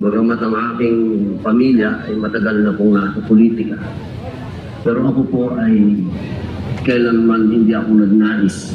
Bagamat ang aking pamilya ay matagal na pong nasa politika. Pero ako po ay kailanman hindi ako nagnais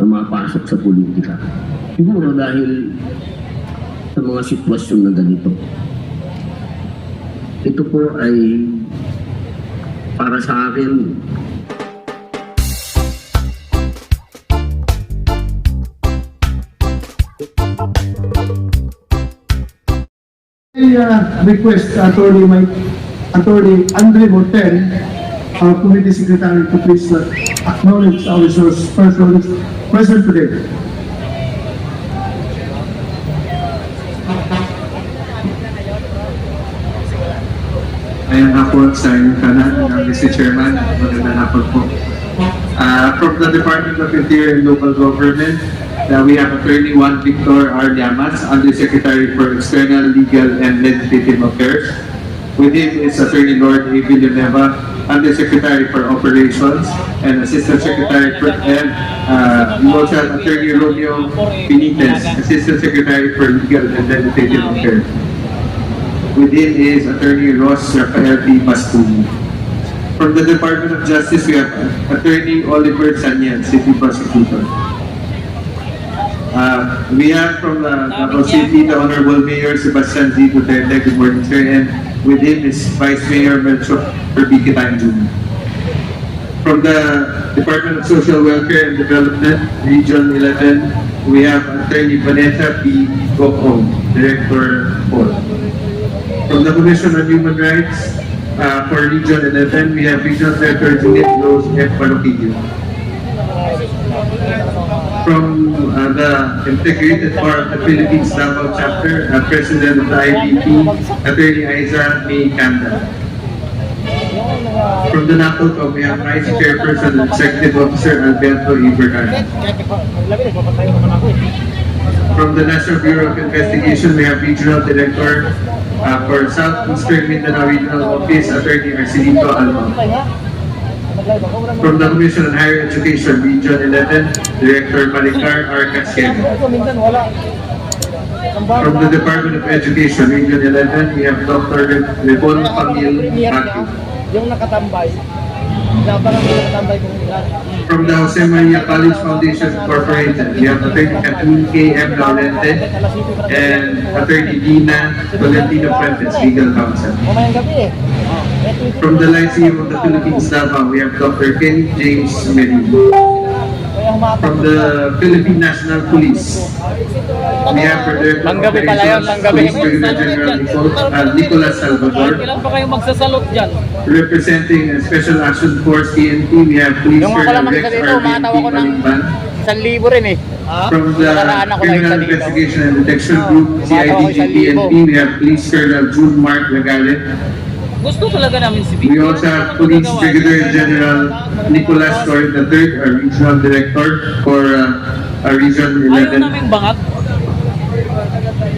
na mapasok sa politika. Siguro dahil sa mga sitwasyon na ganito. Ito po ay para sa akin I uh, request Attorney Mike, Attorney Andre Morten, our Committee Secretary, to please uh, acknowledge our resource persons present today. Ayan hapon inyong kanan, Mr. Chairman. Magandang hapon po. Uh, from the Department of Interior and Local Government, uh, we have Attorney Juan Victor R. Llamas, Undersecretary for External, Legal, and Legislative Affairs. With him is Attorney Lord A. Villanueva, Undersecretary for Operations, and Assistant Secretary for, and uh, also Attorney Romeo Benitez, Assistant Secretary for Legal and Legislative Affairs. Within is Attorney Ross Rafael P. Pastumi. From the Department of Justice, we have Attorney Oliver Sanyan, City Prosecutor. Uh, we have from the Davao City, the Honorable Mayor Sebastian Z. Duterte, good morning sir, and with him is Vice Mayor Melchor Herbie Jr. From the Department of Social Welfare and Development, Region 11, we have Attorney Vanessa P. Gokong, Director 4. From the Commission on Human Rights, uh, for Region 11, we have Regional Director Juliet Rose F. Panoquillo. From uh, the Integrated of the Philippines Davao Chapter, President of the IBP, Attorney Aiza May Kanda. From the NAPOCO, we have Vice Chairperson and Executive Officer Alberto Ibergan. From the National Bureau of Investigation, we have Regional Director uh, for Southeastern Mindanao Regional Office, Attorney Arcelito Alma. From the Commission on Higher Education, Region 11, Director Maricar R. Casquedo. From the Department of Education, Region 11, we have Dr. Rebon Pamil Maki. Yung nakatambay. From the Jose Maria College Foundation Incorporated, we have Attorney Catherine K. M. Laurente and Attorney Dina Valentino Fuentes, Legal Counsel. From the Lyceum of the Philippines, Davao, we have Dr. Ken James Merino. From the Philippine National Police, we have for Director of Langgabi pala yun, Operations, langgabi. Police Brigadier General Nicol- uh, Nicolas Salvador. Kailan pa kayo magsasalot dyan? Representing uh, Special Action Force PNP, we have Police Yung Colonel Rex sa dito, R. umatawa ko ng libo rin eh. From the Nakaraan ako Criminal. Investigation and Detection Group, umatawa ko CIDG isang libo. PNP, we have Police Colonel June Mark Lagalet. Gusto talaga namin si We also have Police Brigadier General Nicolas Torres III, our Regional Director for uh, our Region Ayaw 11. namin bangat.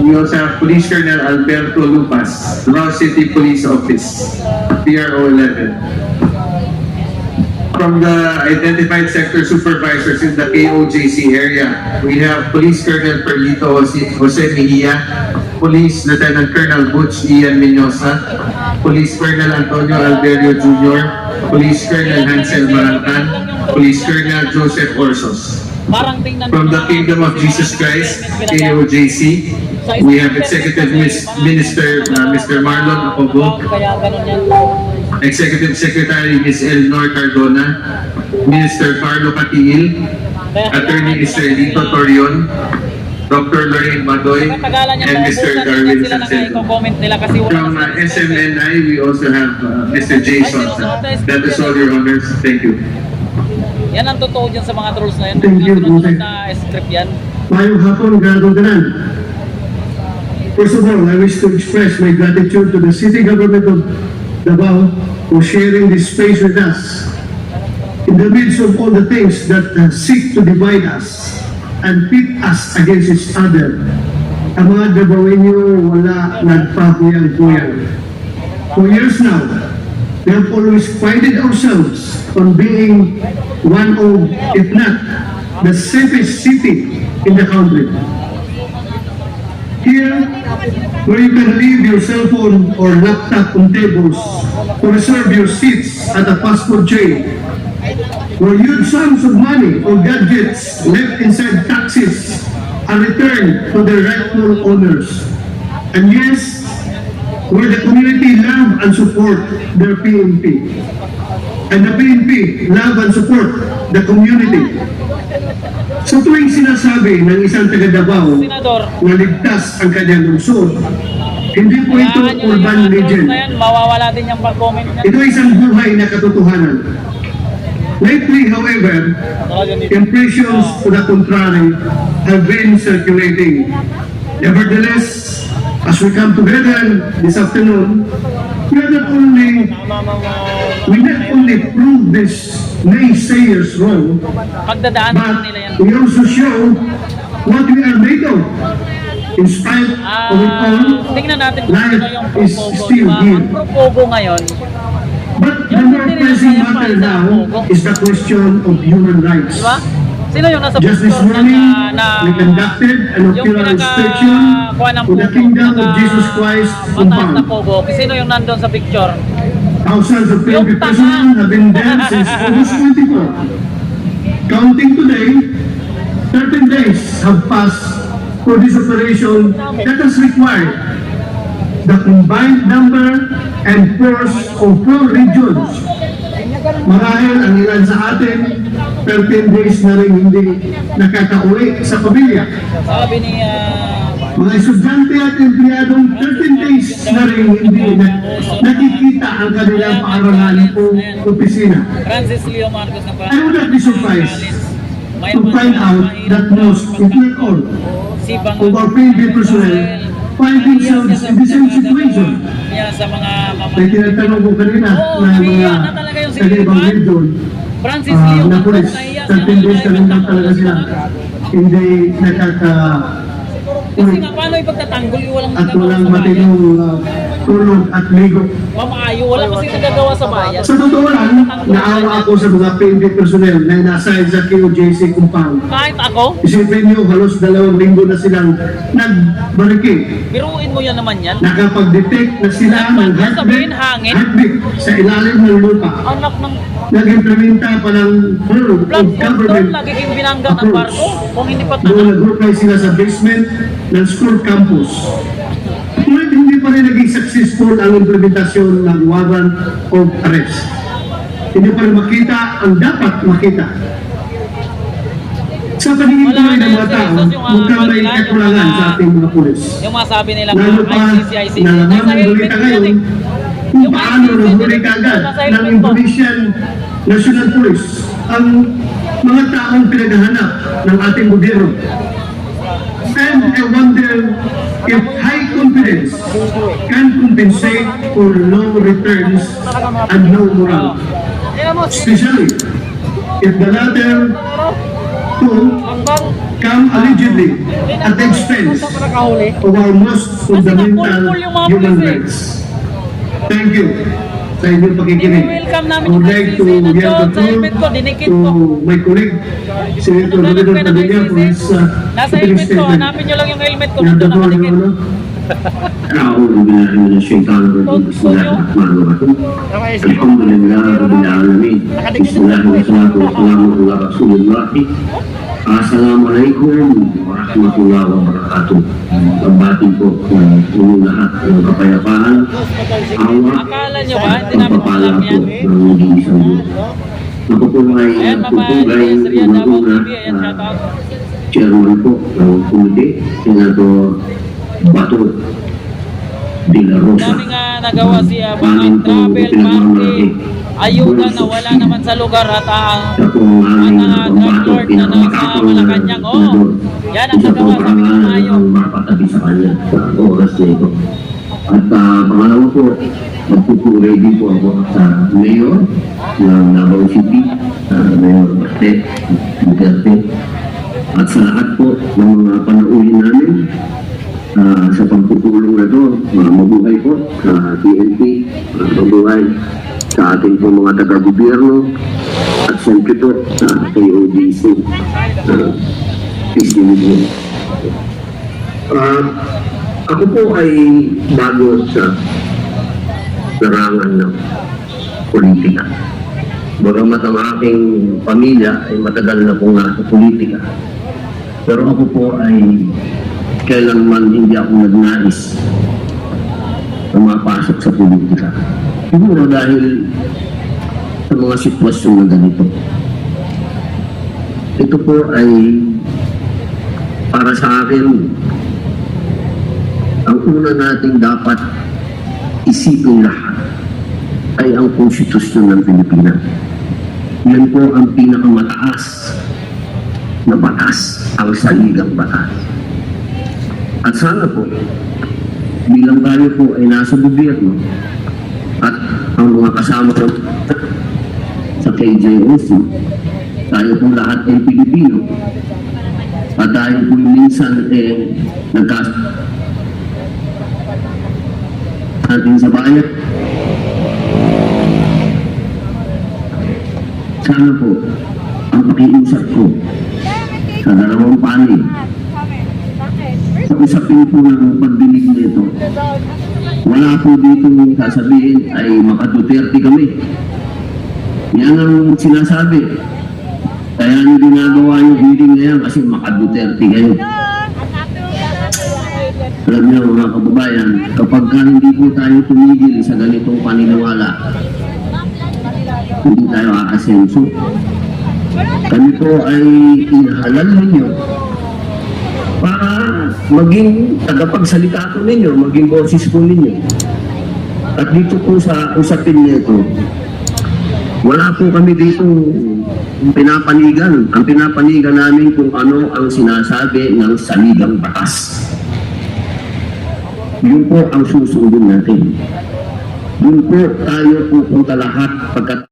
We also have Police Colonel Alberto Lupas, Raw City Police Office, PRO 11. From the identified sector supervisors in the KOJC area, we have Police Colonel Perlito Jose Mejia, Police Lieutenant Colonel Butch Ian Mendoza, Police Colonel Antonio Alberio Jr., Police Colonel Hansel Marantan, Police Colonel Joseph Orsos. From the Kingdom of Jesus Christ, KOJC, we have Executive Minister uh, Mr. Marlon yan. Executive Secretary Ms. Elnor Cardona, Minister Carlo Catiil, Attorney Mr. Lito Torion, Dr. Lorraine niya and Mr. Darwin wala From uh, SMNI, we also have uh, Mr. Jason. That is all your honors. Thank you. Yan ang totoo dyan sa mga trolls na yan. Thank you, Jose. na script yan. Mayong hapon, Gardong Tanan. First of all, I wish to express my gratitude to the city government of Davao for sharing this space with us. In the midst of all the things that uh, seek to divide us and pit us against each other, ang mga Davaoenyo wala nagpahuyang-huyang. For years now, we have always prided ourselves on being one of, if not, the safest city in the country. Here, where you can leave your cell phone or laptop on tables to reserve your seats at a fast food chain, where huge sums of money or gadgets left inside taxis are returned to their rightful owners. And yes, where the community love and support their PNP. And the PNP love and support the community. Sa tuwing sinasabi ng isang taga Davao na ligtas ang kanyang lungsod, hindi po ito urban legend. Ito ay isang buhay na katotohanan. Lately, however, impressions to the contrary have been circulating. Nevertheless, as we come together this afternoon, we are not only we not only prove this naysayers wrong, but we also show what we are made of. In spite of it all, Ah, tingnan natin kung life yung is still here. Ang propogo ngayon, But the more pressing matter now is the question of human rights. di ba? Sino yung nasa Just this picture na, morning, na we conducted an ocular inspection to the Kingdom of Jesus Christ na compound. pogo. Sino yung nandun sa picture? Thousands of tanga. personnel have been there since August 24. Counting today, 13 days have passed for this operation that has required the combined number and force of four regions. Marahil ang ilan sa atin, 13 days na rin hindi nakakauwi sa pamilya. Sabi ni ah, Mga estudyante at empleyadong 13 days na rin hindi na, nakikita ang kanilang paaralan o opisina. I would not be surprised to find out that most, if not all, of our PNP personnel in the same situation. Yan sa mga May tinatanong ko kanina na mga kanilang doon, Francis ah, Leo na pulis, nahiya 13 days na rin lang talaga sila. Hindi nakaka Kasi nga, paano ipagtatanggol yung walang at nagagawa walang sa bayan? matinong uh, tulog at ligo. Mamaayo, wala kasi nagagawa sa bayan. Sa totoo lang, naawa ako sa mga PNP personnel na nasa sa QJC compound. Kahit ako, Isipin niyo, halos dalawang linggo na silang nagbarikade. biruin mo yan naman yan. Nakapag-detect na sila ng heartbeat, Sabihin, hangin. heartbeat sa ilalim ng lupa. Anak ng Nag-implementa pa ng Bureau of blood doon, Government lagi kayong binangga ng barko. Kung hindi pa Doon tanga. nag-reply sila sa basement ng school campus. Ngunit hindi pa rin naging successful ang implementasyon ng warrant of arrest. Hindi pa rin makita ang dapat makita. Sa paningin tuloy na ng mga tao, mukhang may kakulangan mga- sa ating mga pulis. Yung masabi nila Lalo mga pa ICC, ICC. na naman Nasa ang balita ngayon eh. kung paano nahuli kagad ng. Indonesian National Police ang mga taong pinaghahanap ng ating gobyerno. And I wonder if high confidence can compensate for low returns and low morale. Especially if the latter two come allegedly at the expense of our most fundamental human rights. Thank you sa inyong pakikinig. I-welcome namin I would like to na give the floor to my colleague, Senator Rodrigo Padilla for his uh, Nasa helmet ko, hanapin nyo lang yung helmet ko. You have Nandun the floor, Your nakadikit. Honor. أعوذ بالله من الشيطان الرجيم بسم الله الرحمن الرحيم الحمد لله رب العالمين بسم الله والصلاة والسلام على رسول الله Assalamualaikum warahmatullahi wabarakatuh. Pambati po ng inyong lahat ng kapayapaan, awa, Akala nyo ba, hindi at namin pagpapala alam po yan. ng hindi isang Diyos. Ako po ay Ayan, mama, tutugay Sir Yan Davao unang-una TV, ayan, na shout out. chairman po ng komite, Senator Bato de la Rosa. Dami nga nagawa siya, mga Paano po travel, party, ayuda na wala naman sa lugar at ang po ang pambato, drug lord na nasa Malacanang. Oh, yan ang nagawa sa ang mapatabi sa kanya sa oras na ito. At uh, pangalawa po, magpupulay din po ako sa mayor ng Davao City, uh, Mayor Barte, Duterte. At sa lahat po ng mga panauhin namin, Ah, sa pagpupulong na to, mga mabuhay po sa PNP, mga mabuhay sa ating po mga taga-gobyerno at siyempre po sa KODC. Uh, peace be with you. Uh, Ako po ay bago sa larangan ng politika. Bagamat ang aking pamilya ay matagal na pong nasa politika. Pero ako po ay kailanman hindi ako nagnais na mapasok sa politika. Siguro dahil sa mga sitwasyon na ganito. Ito po ay para sa akin ang una nating dapat isipin lahat ay ang konstitusyon ng Pilipinas. Yan po ang pinakamataas na batas, ang saligang batas. At sana po, bilang tayo po ay nasa gobyerno at ang mga kasama ko sa KJOC, tayo po lahat ay Pilipino. At tayo po minsan eh nagkas ating sa bayan. Sana po, ang pakiusap ko sa dalawang panig sa usapin po ng pagdinig nito, wala po dito sasabihin ay makaduterte kami. Yan ang sinasabi. Kaya nyo ginagawa yung hearing na yan kasi makaduterte kayo. Alam niyo mga kababayan, kapag ka hindi po tayo tumigil sa ganitong paniniwala, hindi tayo aasenso. Kami po ay inahalal ninyo maging tagapagsalita po ninyo, maging boses po ninyo. At dito po sa usapin nito, wala po kami dito pinapanigan. Ang pinapanigan namin kung ano ang sinasabi ng saligang batas. Yun po ang susundin natin. Yun po tayo pupunta lahat pagkat